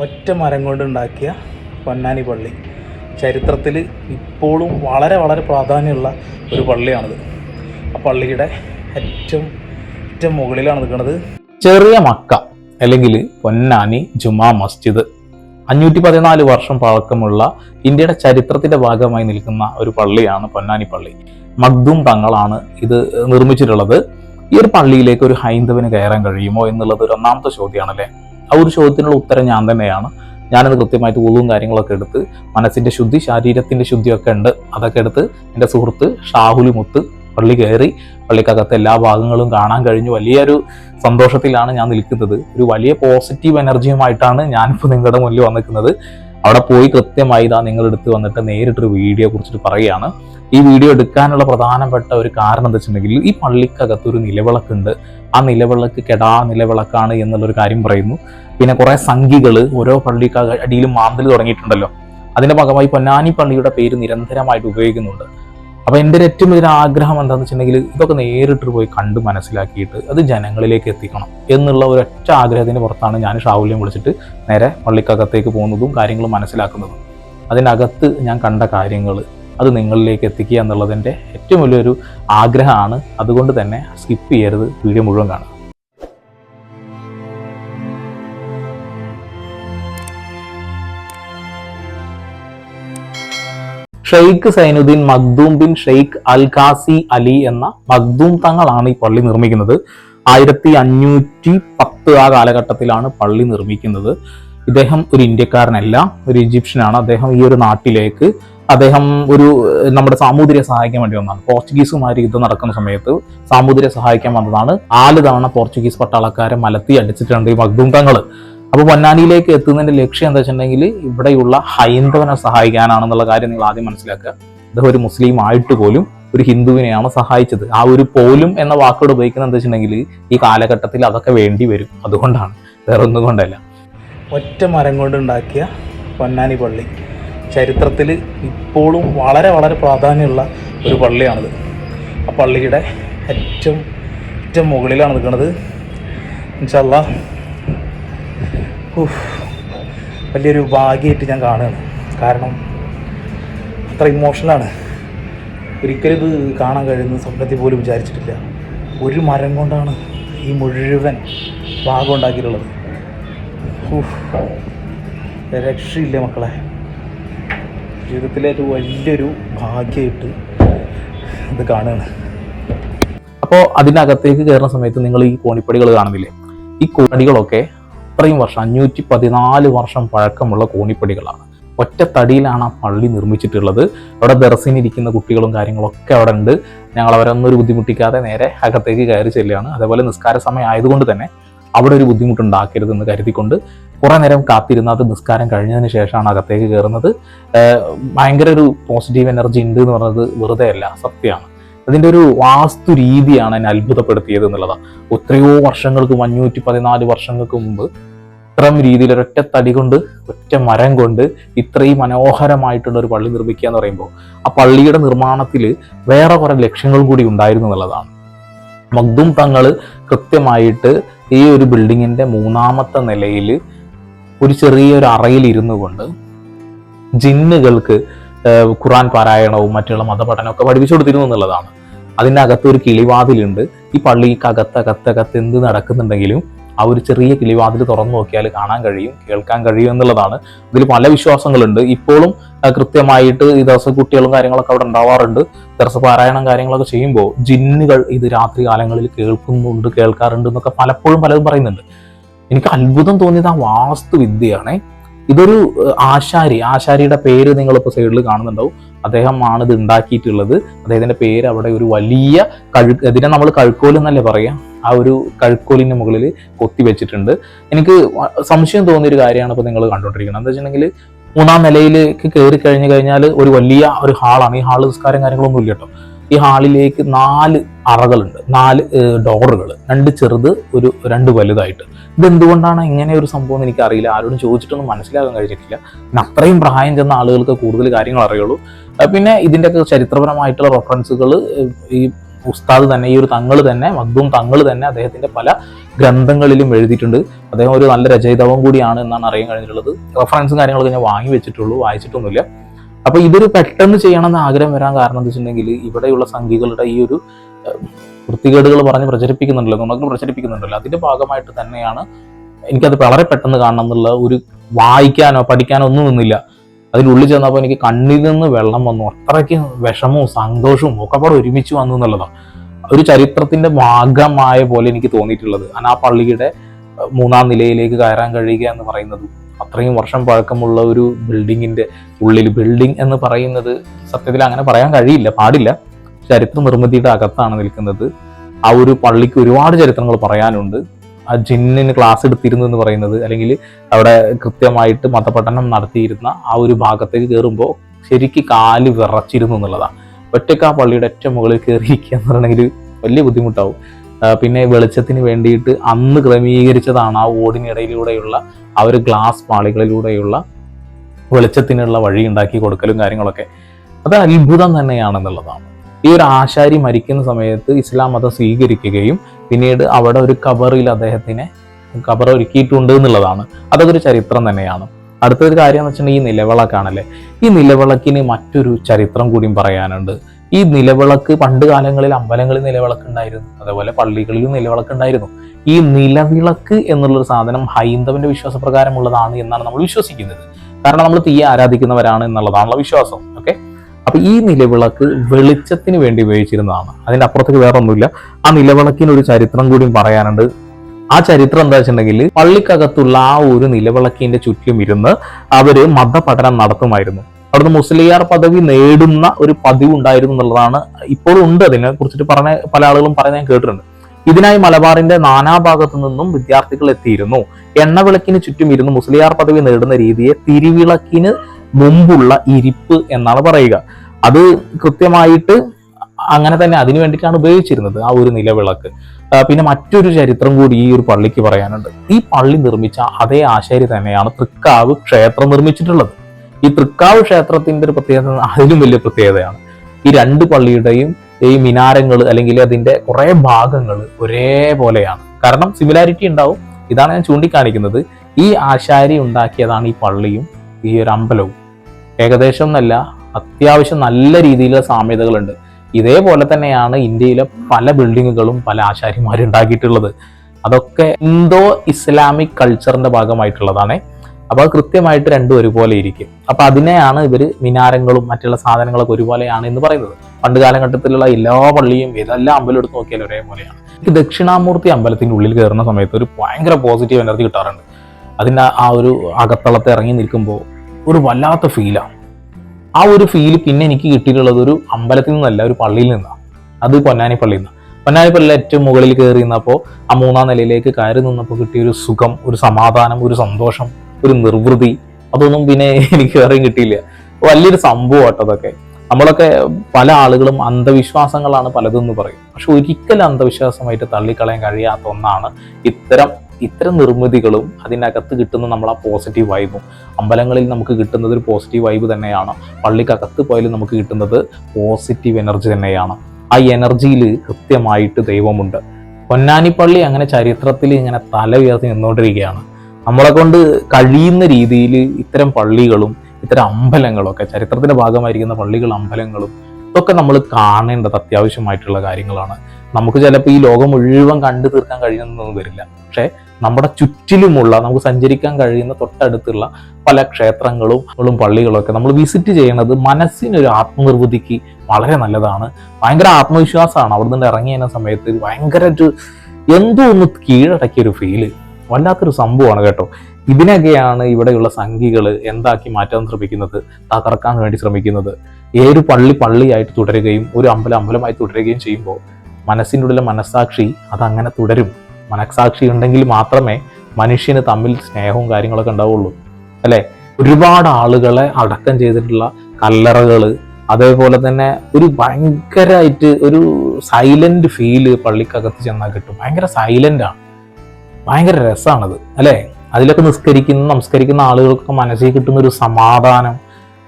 ഒറ്റ മരം കൊണ്ടുണ്ടാക്കിയ പൊന്നാനി പള്ളി. ചരിത്രത്തിൽ ഇപ്പോഴും വളരെ വളരെ പ്രാധാന്യമുള്ള ഒരു പള്ളിയാണിത്. ആ പള്ളിയുടെ ഏറ്റവും ഏറ്റവും മുകളിലാണ് നിൽക്കുന്നത് ചെറിയ മക്ക അല്ലെങ്കിൽ പൊന്നാനി ജുമാ മസ്ജിദ്. അഞ്ഞൂറ്റി പതിനാല് വർഷം പഴക്കമുള്ള ഇന്ത്യയുടെ ചരിത്രത്തിന്റെ ഭാഗമായി നിൽക്കുന്ന ഒരു പള്ളിയാണ് പൊന്നാനി പള്ളി. മഗ്ദും തങ്ങളാണ് ഇത് നിർമ്മിച്ചിട്ടുള്ളത്. ഈ ഒരു പള്ളിയിലേക്ക് ഒരു ഹൈന്ദവന് കയറാൻ കഴിയുമോ എന്നുള്ളത് ഒരു ഒന്നാമത്തെ ചോദ്യമാണല്ലേ? ആ ഒരു ചോദ്യത്തിനുള്ള ഉത്തരം ഞാൻ തന്നെയാണ്. ഞാനത് കൃത്യമായിട്ട് ഊതും കാര്യങ്ങളൊക്കെ എടുത്ത് മനസ്സിന്റെ ശുദ്ധി ശരീരത്തിന്റെ ശുദ്ധിയൊക്കെ ഉണ്ട്. അതൊക്കെ എടുത്ത് എന്റെ സുഹൃത്ത് ഷാഹുൽ മുത്ത് പള്ളി കയറി പള്ളിക്കകത്ത് എല്ലാ ഭാഗങ്ങളും കാണാൻ കഴിഞ്ഞു. വലിയൊരു സന്തോഷത്തിലാണ് ഞാൻ നിൽക്കുന്നത്. ഒരു വലിയ പോസിറ്റീവ് എനർജിയുമായിട്ടാണ് ഞാനിപ്പോൾ നിങ്ങളുടെ മുന്നിൽ വന്നിരിക്കുന്നത്. അവിടെ പോയി കൃത്യമായി ഇതാ നിങ്ങളെടുത്ത് വന്നിട്ട് നേരിട്ടൊരു വീഡിയോ കുറിച്ചിട്ട് പറയുകയാണ്. ഈ വീഡിയോ എടുക്കാനുള്ള പ്രധാനപ്പെട്ട ഒരു കാരണം എന്താ വെച്ചിട്ടുണ്ടെങ്കിൽ ഈ പള്ളിക്കകത്ത് ഒരു നിലവിളക്കുണ്ട് ആ നിലവിളക്ക് കെടാ നിലവിളക്കാണ് എന്നുള്ളൊരു കാര്യം പറയുന്നു. പിന്നെ കുറെ സംഖികൾ ഓരോ പള്ളിക്ക് അടിയിലും മാന്തൽ തുടങ്ങിയിട്ടുണ്ടല്ലോ. അതിന്റെ ഭാഗമായി പൊന്നാനി പള്ളിയുടെ പേര് നിരന്തരമായിട്ട് ഉപയോഗിക്കുന്നുണ്ട്. അപ്പൊ എന്റെ ഏറ്റവും വലിയ ആഗ്രഹം എന്താണെന്ന് വെച്ചിട്ടുണ്ടെങ്കിൽ ഇതൊക്കെ നേരിട്ട് പോയി കണ്ട് മനസ്സിലാക്കിയിട്ട് അത് ജനങ്ങളിലേക്ക് എത്തിക്കണം എന്നുള്ള ഒരു ഒരൊറ്റ ആഗ്രഹത്തിന്റെ പുറത്താണ് ഞാൻ ഷാവുല്യം വിളിച്ചിട്ട് നേരെ പള്ളിക്കകത്തേക്ക് പോകുന്നതും കാര്യങ്ങളും മനസ്സിലാക്കുന്നതും. അതിനകത്ത് ഞാൻ കണ്ട കാര്യങ്ങൾ അത് നിങ്ങളിലേക്ക് എത്തിക്കുക എന്നുള്ളതിന്റെ ഏറ്റവും വലിയൊരു ആഗ്രഹമാണ്. അതുകൊണ്ട് തന്നെ സ്കിപ്പ് ചെയ്യരുത്. വീഡിയോ മുഴുവൻ കാണുക. ഷെയ്ഖ് സൈനുദ്ദീൻ മഖ്ദൂം ബിൻ ഷെയ്ഖ് അൽ ഖാസി അലി എന്ന മഖ്ദൂം തങ്ങളാണ് ഈ പള്ളി നിർമ്മിക്കുന്നത്. ആയിരത്തി അഞ്ഞൂറ്റി പത്ത് ആ കാലഘട്ടത്തിലാണ് പള്ളി നിർമ്മിക്കുന്നത്. ഇദ്ദേഹം ഒരു ഇന്ത്യക്കാരനല്ല ഒരു ഈജിപ്ഷ്യനാണ്. അദ്ദേഹം ഈ ഒരു നാട്ടിലേക്ക് അദ്ദേഹം ഒരു നമ്മുടെ സാമൂതിരിയെ സഹായിക്കാൻ വേണ്ടി വന്നതാണ്. പോർച്ചുഗീസുമാർ യുദ്ധം നടക്കുന്ന സമയത്ത് സാമൂതിരിയെ സഹായിക്കാൻ വന്നതാണ്. ആൽ തവണ പോർച്ചുഗീസ് പട്ടാളക്കാരെ മലത്തി അടിച്ചിട്ടുണ്ട് ഈ മഖ്ദൂം തങ്ങൾ. അപ്പൊ പൊന്നാനിയിലേക്ക് എത്തുന്നതിന്റെ ലക്ഷ്യം എന്താ വെച്ചിട്ടുണ്ടെങ്കിൽ ഇവിടെയുള്ള ഹൈന്ദവനെ സഹായിക്കാനാണെന്നുള്ള കാര്യം നിങ്ങൾ ആദ്യം മനസ്സിലാക്കുക. അദ്ദേഹം ഒരു മുസ്ലിം ആയിട്ട് പോലും ഒരു ഹിന്ദുവിനെയാണ് സഹായിച്ചത്. ആ ഒരു പോലും എന്ന വാക്കോട് ഉപയോഗിക്കുന്നത് എന്താ വെച്ചിട്ടുണ്ടെങ്കിൽ ഈ കാലഘട്ടത്തിൽ അതൊക്കെ വേണ്ടി വരും. അതുകൊണ്ടാണ്. വേറെ ഒന്നും കൊണ്ടല്ല. ഒറ്റ മരം കൊണ്ട് ഉണ്ടാക്കിയ പൊന്നാനി പള്ളി ചരിത്രത്തിൽ ഇപ്പോഴും വളരെ വളരെ പ്രാധാന്യമുള്ള ഒരു പള്ളിയാണിത്. ആ പള്ളിയുടെ ഏറ്റവും ഏറ്റവും മുകളിലാണ് നിൽക്കുന്നത്. ഇൻഷല്ല വലിയൊരു ഭാഗ്യമായിട്ട് ഞാൻ കാണുകയാണ്. കാരണം അത്ര ഇമോഷണലാണ് ഒരിക്കലും ഇത് കാണാൻ കഴിയുന്ന സ്വപ്നത്തിൽ പോലും വിചാരിച്ചിട്ടില്ല. ഒരു മരം കൊണ്ടാണ് ഈ മുഴുവൻ ഭാഗം ഉണ്ടാക്കിയിട്ടുള്ളത്. രക്ഷയില്ല മക്കളെ. ജീവിതത്തിലെ ഒരു വലിയൊരു ഭാഗ്യമായിട്ട് ഇത് കാണുകയാണ്. അപ്പോൾ അതിനകത്തേക്ക് കയറുന്ന സമയത്ത് നിങ്ങൾ ഈ കോണിപ്പടികൾ കാണുന്നില്ലേ? ഈ കോണിപ്പടികളൊക്കെ ഇത്രയും വർഷം അഞ്ഞൂറ്റി പതിനാല് വർഷം പഴക്കമുള്ള കോണിപ്പടികളാണ്. ഒറ്റ തടിയിലാണ് ആ പള്ളി നിർമ്മിച്ചിട്ടുള്ളത്. അവിടെ ദർസിനിരിക്കുന്ന കുട്ടികളും കാര്യങ്ങളൊക്കെ അവിടെ ഉണ്ട്. ഞങ്ങൾ അവരൊന്നും ഒരു ബുദ്ധിമുട്ടിക്കാതെ നേരെ അകത്തേക്ക് കയറി ചെല്ലുകയാണ്. അതേപോലെ നിസ്കാര സമയം ആയതുകൊണ്ട് തന്നെ അവിടെ ഒരു ബുദ്ധിമുട്ടുണ്ടാക്കരുതെന്ന് കരുതിക്കൊണ്ട് കുറെ നേരം കാത്തിരുന്ന് അത് നിസ്കാരം കഴിഞ്ഞതിന് ശേഷമാണ് അകത്തേക്ക് കയറുന്നത്. ഭയങ്കര ഒരു പോസിറ്റീവ് എനർജി ഉണ്ട് എന്ന് പറഞ്ഞത് വെറുതെ അല്ല സത്യമാണ്. അതിന്റെ ഒരു വാസ്തു രീതിയാണ് എന്നെ അത്ഭുതപ്പെടുത്തിയത് എന്നുള്ളതാണ്. എത്രയോ വർഷങ്ങൾക്ക് അഞ്ഞൂറ്റി പതിനാല് വർഷങ്ങൾക്ക് മുമ്പ് ഇത്തരം രീതിയിൽ ഒരൊറ്റ തടി കൊണ്ട് ഒറ്റ മരം കൊണ്ട് ഇത്രയും മനോഹരമായിട്ടുള്ള ഒരു പള്ളി നിർമ്മിക്കുക എന്ന് പറയുമ്പോൾ ആ പള്ളിയുടെ നിർമ്മാണത്തിൽ വേറെ കുറെ ലക്ഷ്യങ്ങൾ കൂടി ഉണ്ടായിരുന്നു എന്നുള്ളതാണ്. മഗ്ദും തങ്ങൾ കൃത്യമായിട്ട് ഈ ഒരു ബിൽഡിങ്ങിന്റെ മൂന്നാമത്തെ നിലയിൽ ഒരു ചെറിയൊരു അറയിൽ ഇരുന്നു കൊണ്ട് ജിന്നുകൾക്ക് ഖുറാൻ പാരായണവും മറ്റുള്ള മതപഠനവും ഒക്കെ പഠിപ്പിച്ചു കൊടുത്തിരുന്നു എന്നുള്ളതാണ്. അതിന്റെ അകത്ത് ഒരു കിളിവാതിലുണ്ട്. ഈ പള്ളിക്കകത്തകത്തകത്ത് എന്ത് നടക്കുന്നുണ്ടെങ്കിലും ആ ഒരു ചെറിയ കിളിവാതിൽ തുറന്നു നോക്കിയാൽ കാണാൻ കഴിയും കേൾക്കാൻ കഴിയും എന്നുള്ളതാണ്. ഇതിൽ പല വിശ്വാസങ്ങളുണ്ട്. ഇപ്പോഴും കൃത്യമായിട്ട് ഈ ദിവസം കുട്ടികളും കാര്യങ്ങളൊക്കെ അവിടെ ഉണ്ടാവാറുണ്ട്. ദിവസ പാരായണം കാര്യങ്ങളൊക്കെ ചെയ്യുമ്പോൾ ജിന്നുകൾ ഇത് രാത്രി കാലങ്ങളിൽ കേൾക്കുന്നുണ്ട് കേൾക്കാറുണ്ട് എന്നൊക്കെ പലപ്പോഴും പലതും പറയുന്നുണ്ട്. എനിക്ക് അത്ഭുതം തോന്നിയത് ആ വാസ്തുവിദ്യയാണേ. ഇതൊരു ആശാരി ആശാരിയുടെ പേര് നിങ്ങളിപ്പോൾ സൈഡിൽ കാണുന്നുണ്ടാവും. അദ്ദേഹമാണ് ഇത് ഉണ്ടാക്കിയിട്ടുള്ളത്. അദ്ദേഹത്തിന്റെ പേര് അവിടെ ഒരു വലിയ കഴു ഇതിനെ നമ്മൾ കഴുക്കോൽ എന്നല്ലേ പറയാം? ആ ഒരു കഴുക്കോലിന്റെ മുകളിൽ കൊത്തി വെച്ചിട്ടുണ്ട്. എനിക്ക് സംശയം തോന്നിയൊരു കാര്യമാണ് ഇപ്പോൾ നിങ്ങൾ കണ്ടുകൊണ്ടിരിക്കുന്നത് എന്താ വെച്ചിട്ടുണ്ടെങ്കിൽ മൂന്നാം നിലയിലേക്ക് കയറി കഴിഞ്ഞു കഴിഞ്ഞാൽ ഒരു വലിയ ഒരു ഹാളാണ്. ഈ ഹാൾ നിസ്കാരം കാര്യങ്ങളൊന്നും ഇല്ല കേട്ടോ. ഈ ഹാളിലേക്ക് നാല് അറകളുണ്ട്. നാല് ഡോറുകൾ രണ്ട് ചെറുത് ഒരു രണ്ട് വലുതായിട്ട്. ഇതെന്തുകൊണ്ടാണ് ഇങ്ങനെ ഒരു സംഭവം എനിക്ക് അറിയില്ല ആരോടും ചോദിച്ചിട്ടൊന്നും മനസ്സിലാക്കാൻ കഴിഞ്ഞിട്ടില്ല. പിന്നെ അത്രയും പ്രായം ചെന്ന ആളുകൾക്ക് കൂടുതൽ കാര്യങ്ങൾ അറിയുള്ളൂ. പിന്നെ ഇതിന്റെയൊക്കെ ചരിത്രപരമായിട്ടുള്ള റെഫറൻസുകൾ ഈ ഉസ്താദ് തന്നെ ഈ ഒരു തങ്ങൾ തന്നെ മഖ്ദൂം തങ്ങൾ തന്നെ അദ്ദേഹത്തിന്റെ പല ഗ്രന്ഥങ്ങളിലും എഴുതിയിട്ടുണ്ട്. അദ്ദേഹം ഒരു നല്ല രചയിതാവും കൂടിയാണ് എന്നാണ് അറിയാൻ കഴിഞ്ഞിട്ടുള്ളത്. റെഫറൻസും കാര്യങ്ങളൊക്കെ ഞാൻ വാങ്ങി വെച്ചിട്ടുള്ളൂ വായിച്ചിട്ടൊന്നുമില്ല. അപ്പൊ ഇതൊരു പെട്ടെന്ന് ചെയ്യണമെന്ന് ആഗ്രഹം വരാൻ കാരണം എന്താ വെച്ചിട്ടുണ്ടെങ്കിൽ ഇവിടെയുള്ള സംഘികളുടെ ഈ ഒരു വൃത്തികേടുകൾ പറഞ്ഞ് പ്രചരിപ്പിക്കുന്നുണ്ടല്ലോ നമുക്ക് പ്രചരിപ്പിക്കുന്നുണ്ടല്ലോ. അതിന്റെ ഭാഗമായിട്ട് തന്നെയാണ് എനിക്കത് വളരെ പെട്ടെന്ന് കാണണം എന്നുള്ള ഒരു വായിക്കാനോ പഠിക്കാനോ ഒന്നും നിന്നില്ല. അതിനുള്ളിൽ ചെന്നപ്പോൾ എനിക്ക് കണ്ണിൽ നിന്ന് വെള്ളം വന്നു. അത്രയ്ക്ക് വിഷമവും സന്തോഷവും ഒക്കെ പാടെ ഒരുമിച്ച് വന്നു എന്നുള്ളതാണ്. ഒരു ചരിത്രത്തിന്റെ ഭാഗമായ പോലെ എനിക്ക് തോന്നിയിട്ടുള്ളത്. അനാ പള്ളിയുടെ മൂന്നാം നിലയിലേക്ക് കയറാൻ കഴിയുക എന്ന് പറയുന്നത് അത്രയും വർഷം പഴക്കമുള്ള ഒരു ബിൽഡിങ്ങിന്റെ ഉള്ളിൽ ബിൽഡിംഗ് എന്ന് പറയുന്നത് സത്യത്തിൽ അങ്ങനെ പറയാൻ കഴിയില്ല പാടില്ല. ചരിത്ര നിർമ്മിതിയുടെ അകത്താണ് നിൽക്കുന്നത്. ആ ഒരു പള്ളിക്ക് ഒരുപാട് ചരിത്രങ്ങൾ പറയാനുണ്ട്. ആ ജിന്നിന് ക്ലാസ് എടുത്തിരുന്നു എന്ന് പറയുന്നത് അല്ലെങ്കിൽ അവിടെ കൃത്യമായിട്ട് മതപഠനം നടത്തിയിരുന്ന ആ ഒരു ഭാഗത്തേക്ക് കയറുമ്പോൾ ശരിക്ക് കാൽ വിറച്ചിരുന്നു എന്നുള്ളതാണ്. ഒറ്റയ്ക്ക് ആ പള്ളിയുടെ ഏറ്റവും മുകളിൽ കയറിയിരിക്കുക എന്ന് പറയണമെങ്കിൽ വലിയ ബുദ്ധിമുട്ടാവും. പിന്നെ വെളിച്ചത്തിന് വേണ്ടിയിട്ട് അന്ന് ക്രമീകരിച്ചതാണ് ആ ഓടിനിടയിലൂടെയുള്ള ആ ഒരു ഗ്ലാസ് പാളികളിലൂടെയുള്ള വെളിച്ചത്തിനുള്ള വഴി ഉണ്ടാക്കി കൊടുക്കലും കാര്യങ്ങളൊക്കെ. അത് അത്ഭുതം തന്നെയാണെന്നുള്ളതാണ്. ഈ ഒരു ആശാരി മരിക്കുന്ന സമയത്ത് ഇസ്ലാം മതം സ്വീകരിക്കുകയും പിന്നീട് അവിടെ ഒരു കബറിൽ അദ്ദേഹത്തിനെ കബർ ഒരുക്കിയിട്ടുണ്ട് എന്നുള്ളതാണ്. അതൊക്കെ ഒരു ചരിത്രം തന്നെയാണ്. അടുത്തൊരു കാര്യം എന്ന് വെച്ചിട്ടുണ്ടെങ്കിൽ ഈ നിലവിളക്കാണല്ലേ? ഈ നിലവിളക്കിന് മറ്റൊരു ചരിത്രം കൂടിയും പറയാനുണ്ട്. ഈ നിലവിളക്ക് പണ്ട് കാലങ്ങളിൽ അമ്പലങ്ങളിൽ നിലവിളക്ക് ഉണ്ടായിരുന്നു. അതേപോലെ പള്ളികളിലും നിലവിളക്ക് ഉണ്ടായിരുന്നു. ഈ നിലവിളക്ക് എന്നുള്ളൊരു സാധനം ഹൈന്ദവന്റെ വിശ്വാസപ്രകാരമുള്ളതാണ് എന്നാണ് നമ്മൾ വിശ്വസിക്കുന്നത്. കാരണം നമ്മൾ തീയെ ആരാധിക്കുന്നവരാണ് എന്നുള്ളതാണല്ലോ വിശ്വാസം. ഓക്കെ അപ്പൊ ഈ നിലവിളക്ക് വെളിച്ചത്തിന് വേണ്ടി ഉപയോഗിച്ചിരുന്നതാണ്. അതിന്റെ അപ്പുറത്തേക്ക് വേറെ ഒന്നുമില്ല ആ നിലവിളക്കിന് ഒരു ചരിത്രം കൂടി പറയാനുണ്ട്. ആ ചരിത്രം എന്താ വെച്ചിട്ടുണ്ടെങ്കിൽ പള്ളിക്കകത്തുള്ള ആ ഒരു നിലവിളക്കിന്റെ ചുറ്റും ഇരുന്ന് അവർ മതപഠനം നടത്തുമായിരുന്നു. അവിടുന്ന് മുസ്ലിയാർ പദവി നേടുന്ന ഒരു പതിവ് ഉണ്ടായിരുന്നു എന്നുള്ളതാണ് ഇപ്പോഴും ഉണ്ട് അതിനെ കുറിച്ചിട്ട് പറഞ്ഞ പല ആളുകളും പറയുന്നത് ഞാൻ കേട്ടിട്ടുണ്ട്. ഇതിനായി മലബാറിന്റെ നാനാഭാഗത്തു നിന്നും വിദ്യാർത്ഥികൾ എത്തിയിരുന്നു. എണ്ണവിളക്കിന് ചുറ്റും ഇരുന്ന് മുസ്ലിയാർ പദവി നേടുന്ന രീതിയെ തിരിവിളക്കിന് മുമ്പുള്ള ഇരിപ്പ് എന്നാണ് പറയുക. അത് കൃത്യമായിട്ട് അങ്ങനെ തന്നെ അതിനു വേണ്ടിയിട്ടാണ് ഉപയോഗിച്ചിരുന്നത് ആ ഒരു നിലവിളക്ക്. പിന്നെ മറ്റൊരു ചരിത്രം കൂടി ഈ ഒരു പള്ളിക്ക് പറയാനുണ്ട്. ഈ പള്ളി നിർമ്മിച്ച അതേ ആശാരി തന്നെയാണ് തൃക്കാവ് ക്ഷേത്രം നിർമ്മിച്ചിട്ടുള്ളത്. ഈ തൃക്കാവ് ക്ഷേത്രത്തിന്റെ ഒരു പ്രത്യേകത അതിലും വലിയ പ്രത്യേകതയാണ്. ഈ രണ്ട് പള്ളിയുടെയും ഈ മിനാരങ്ങൾ അല്ലെങ്കിൽ അതിന്റെ കുറെ ഭാഗങ്ങൾ ഒരേപോലെയാണ്. കാരണം സിമിലാരിറ്റി ഉണ്ടാവും. ഇതാണ് ഞാൻ ചൂണ്ടിക്കാണിക്കുന്നത്. ഈ ആശാരി ഉണ്ടാക്കിയതാണ് ഈ പള്ളിയും ഈ ഒരു അമ്പലവും. ഏകദേശം എന്നല്ല അത്യാവശ്യം നല്ല രീതിയിലുള്ള സാമ്യതകളുണ്ട്. ഇതേപോലെ തന്നെയാണ് ഇന്ത്യയിലെ പല ബിൽഡിങ്ങുകളും പല ആശാരിമാരും ഉണ്ടാക്കിയിട്ടുള്ളത്. അതൊക്കെ ഇന്തോ ഇസ്ലാമിക് കൾച്ചറിന്റെ ഭാഗമായിട്ടുള്ളതാണ്. അപ്പൊ അത് കൃത്യമായിട്ട് രണ്ടും ഒരുപോലെ ഇരിക്കും. അപ്പോൾ അതിനെയാണ് ഇവർ മിനാരങ്ങളും മറ്റുള്ള സാധനങ്ങളൊക്കെ ഒരുപോലെയാണ് എന്ന് പറയുന്നത്. പണ്ട് കാലഘട്ടത്തിലുള്ള എല്ലാ പള്ളിയും ഏതെല്ലാം അമ്പലം എടുത്ത് നോക്കിയാലും ഒരേപോലെയാണ്. എനിക്ക് ദക്ഷിണാമൂർത്തി അമ്പലത്തിന്റെ ഉള്ളിൽ കയറുന്ന സമയത്ത് ഒരു ഭയങ്കര പോസിറ്റീവ് എനർജി കിട്ടാറുണ്ട്. അതിന്റെ ആ ഒരു അകത്തളത്തെ ഇറങ്ങി നിൽക്കുമ്പോൾ ഒരു വല്ലാത്ത ഫീലാണ് ആ. ഒരു ഫീൽ പിന്നെ എനിക്ക് കിട്ടിയിട്ടുള്ളത് ഒരു അമ്പലത്തിൽ നിന്നല്ല ഒരു പള്ളിയിൽ നിന്നാണ് അത് പൊന്നാനി പള്ളിയിൽ നിന്ന്. പൊന്നാനി പള്ളിയിൽ ഏറ്റവും മുകളിൽ കയറി നിന്നപ്പോൾ ആ മൂന്നാം നിലയിലേക്ക് കയറി നിന്നപ്പോൾ കിട്ടിയ ഒരു സുഖം ഒരു സമാധാനം ഒരു സന്തോഷം. ഒരു നിർവൃതി. അതൊന്നും പിന്നെ എനിക്ക് വേറെയും കിട്ടിയില്ല. വലിയൊരു സംഭവം കേട്ടോ അതൊക്കെ. നമ്മളൊക്കെ പല ആളുകളും അന്ധവിശ്വാസങ്ങളാണ് പലതെന്ന് പറയും. പക്ഷെ ഒരിക്കലും അന്ധവിശ്വാസമായിട്ട് തള്ളിക്കളയാൻ കഴിയാത്ത ഒന്നാണ് ഇത്തരം ഇത്തരം നിർമ്മിതികളും അതിനകത്ത് കിട്ടുന്ന നമ്മൾ ആ പോസിറ്റീവ് വൈബും അമ്പലങ്ങളിൽ നമുക്ക് കിട്ടുന്നത് ഒരു പോസിറ്റീവ് വൈബ് തന്നെയാണ്. പള്ളിക്കകത്ത് പോയാലും നമുക്ക് കിട്ടുന്നത് പോസിറ്റീവ് എനർജി തന്നെയാണ്. ആ എനർജിയിൽ കൃത്യമായിട്ട് ദൈവമുണ്ട്. പൊന്നാനിപ്പള്ളി അങ്ങനെ ചരിത്രത്തിൽ ഇങ്ങനെ തല ഉയർത്തി നിന്നുകൊണ്ടിരിക്കുകയാണ്. നമ്മളെ കൊണ്ട് കഴിയുന്ന രീതിയിൽ ഇത്തരം പള്ളികളും ഇത്തരം അമ്പലങ്ങളൊക്കെ ചരിത്രത്തിന്റെ ഭാഗമായിരിക്കുന്ന പള്ളികളും അമ്പലങ്ങളും ഇതൊക്കെ നമ്മൾ കാണേണ്ടത് അത്യാവശ്യമായിട്ടുള്ള കാര്യങ്ങളാണ്. നമുക്ക് ചിലപ്പോൾ ഈ ലോകം മുഴുവൻ കണ്ടു തീർക്കാൻ കഴിയുന്നൊന്നും വരില്ല. പക്ഷേ നമ്മുടെ ചുറ്റിലുമുള്ള നമുക്ക് സഞ്ചരിക്കാൻ കഴിയുന്ന തൊട്ടടുത്തുള്ള പല ക്ഷേത്രങ്ങളും പള്ളികളൊക്കെ നമ്മൾ വിസിറ്റ് ചെയ്യണത് മനസ്സിനൊരു ആത്മനിർവൃതിക്ക് വളരെ നല്ലതാണ്. ഭയങ്കര ആത്മവിശ്വാസമാണ് അവിടെ നിന്ന് ഇറങ്ങി സമയത്ത് ഭയങ്കര ഒരു എന്തോ ഒന്ന് കീഴടക്കിയ ഒരു ഫീൽ വല്ലാത്തൊരു സംഭവമാണ് കേട്ടോ. ഇതിനൊക്കെയാണ് ഇവിടെയുള്ള സംഘികൾ എന്താക്കി മാറ്റാൻ ശ്രമിക്കുന്നത് തകർക്കാൻ വേണ്ടി ശ്രമിക്കുന്നത്. ഏത് പള്ളി പള്ളിയായിട്ട് തുടരുകയും ഒരു അമ്പലം അമ്പലമായി തുടരുകയും ചെയ്യുമ്പോൾ മനസ്സിന്റെ ഉള്ളിലെ മനസ്സാക്ഷി അതങ്ങനെ തുടരും. മനസ്സാക്ഷി ഉണ്ടെങ്കിൽ മാത്രമേ മനുഷ്യന് തമ്മിൽ സ്നേഹവും കാര്യങ്ങളൊക്കെ ഉണ്ടാവുള്ളൂ. അല്ലേ? ഒരുപാട് ആളുകളെ അടക്കം ചെയ്തിട്ടുള്ള കല്ലറകൾ അതേപോലെ തന്നെ ഒരു ഭയങ്കരമായിട്ട് ഒരു സൈലന്റ് ഫീൽ പള്ളിക്കകത്ത് ചെന്നാൽ കിട്ടും. ഭയങ്കര സൈലന്റ് ആണ്. ഭയങ്കര രസമാണത് അല്ലേ? അതിലൊക്കെ നിസ്കരിക്കുന്ന നമസ്കരിക്കുന്ന ആളുകൾക്ക് മനസ്സിൽ കിട്ടുന്ന ഒരു സമാധാനം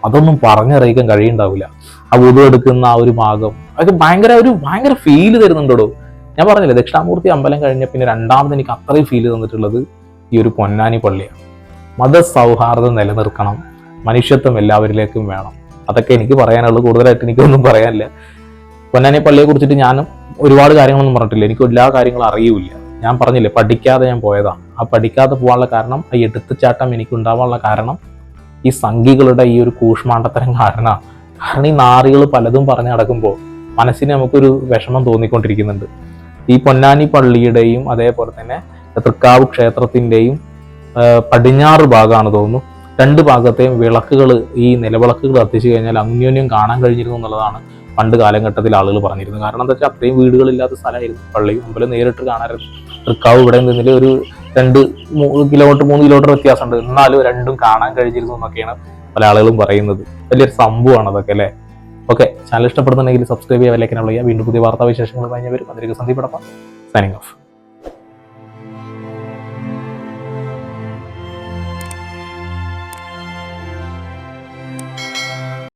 അതൊന്നും പറഞ്ഞറിയിക്കാൻ കഴിയുണ്ടാവില്ല ആ വുതു എടുക്കുന്ന ആ ഒരു ഭാഗം അതൊക്കെ ഭയങ്കര ഒരു ഭയങ്കര ഫീൽ തരുന്നുണ്ടോ ഞാൻ പറഞ്ഞില്ലേ ദക്ഷിണാമൂർത്തി അമ്പലം കഴിഞ്ഞ പിന്നെ രണ്ടാമത് എനിക്ക് അത്രയും ഫീൽ തന്നിട്ടുള്ളത് ഈ ഒരു പൊന്നാനി പള്ളിയാണ്. മതസൗഹാർദ്ദം നിലനിർത്തണം മനുഷ്യത്വം എല്ലാവരിലേക്കും വേണം. അതൊക്കെ എനിക്ക് പറയാനുള്ളൂ കൂടുതലായിട്ട് എനിക്കൊന്നും പറയാനില്ല. പൊന്നാനി പള്ളിയെ കുറിച്ചിട്ട് ഞാനും ഒരുപാട് കാര്യങ്ങളൊന്നും പറഞ്ഞിട്ടില്ല. എനിക്ക് എല്ലാ കാര്യങ്ങളും അറിയൂല ഞാൻ പറഞ്ഞില്ലേ പഠിക്കാതെ ഞാൻ പോയതാണ്. ആ പഠിക്കാതെ പോകാനുള്ള കാരണം ആ എടുത്തുചാട്ടം എനിക്ക് ഉണ്ടാവാനുള്ള കാരണം ഈ സംഘികളുടെ ഈ ഒരു കൂഷ്മാണ്ടത്തരം കാരണമാണ് കാരണം ഈ നാറികൾ പലതും പറഞ്ഞു നടക്കുമ്പോൾ മനസ്സിന് നമുക്കൊരു വിഷമം തോന്നിക്കൊണ്ടിരിക്കുന്നുണ്ട്. ഈ പൊന്നാനി പള്ളിയുടെയും അതേപോലെ തന്നെ തൃക്കാവ് ക്ഷേത്രത്തിന്റെയും പടിഞ്ഞാറ് ഭാഗമാണ് തോന്നുന്നു. രണ്ട് ഭാഗത്തെയും വിളക്കുകൾ ഈ നിലവിളക്കുകൾ കത്തിച്ചു കഴിഞ്ഞാൽ അന്യോന്യം കാണാൻ കഴിഞ്ഞിരുന്നു എന്നുള്ളതാണ് പണ്ട് കാലഘട്ടത്തിൽ ആളുകൾ പറഞ്ഞിരുന്നത്. കാരണം എന്താ വെച്ചാൽ അത്രയും വീടുകളില്ലാത്ത സ്ഥലമായിരുന്നു. പള്ളി അമ്പലം നേരിട്ട് കാണാറുണ്ട് തൃക്കാവ് ഇവിടെ നിന്നിൽ ഒരു രണ്ട് കിലോമീറ്റർ മൂന്ന് കിലോമീറ്റർ വ്യത്യാസമുണ്ട്. എന്നാലും രണ്ടും കാണാൻ കഴിഞ്ഞിരുന്നു എന്നൊക്കെയാണ് പല ആളുകളും പറയുന്നത്. വലിയൊരു സംഭവമാണ് അതൊക്കെ അല്ലേ? ഓക്കെ ചാനൽ ഇഷ്ടപ്പെടുന്നുണ്ടെങ്കിൽ സബ്സ്ക്രൈബ് ചെയ്യാൻ വിലക്കിനുള്ള വീണ്ടും പുതിയ വാർത്താ വിശേഷങ്ങൾ കഴിഞ്ഞവരും അതിലേക്ക് സന്ദീപ് സൈനിങ് ഓഫ്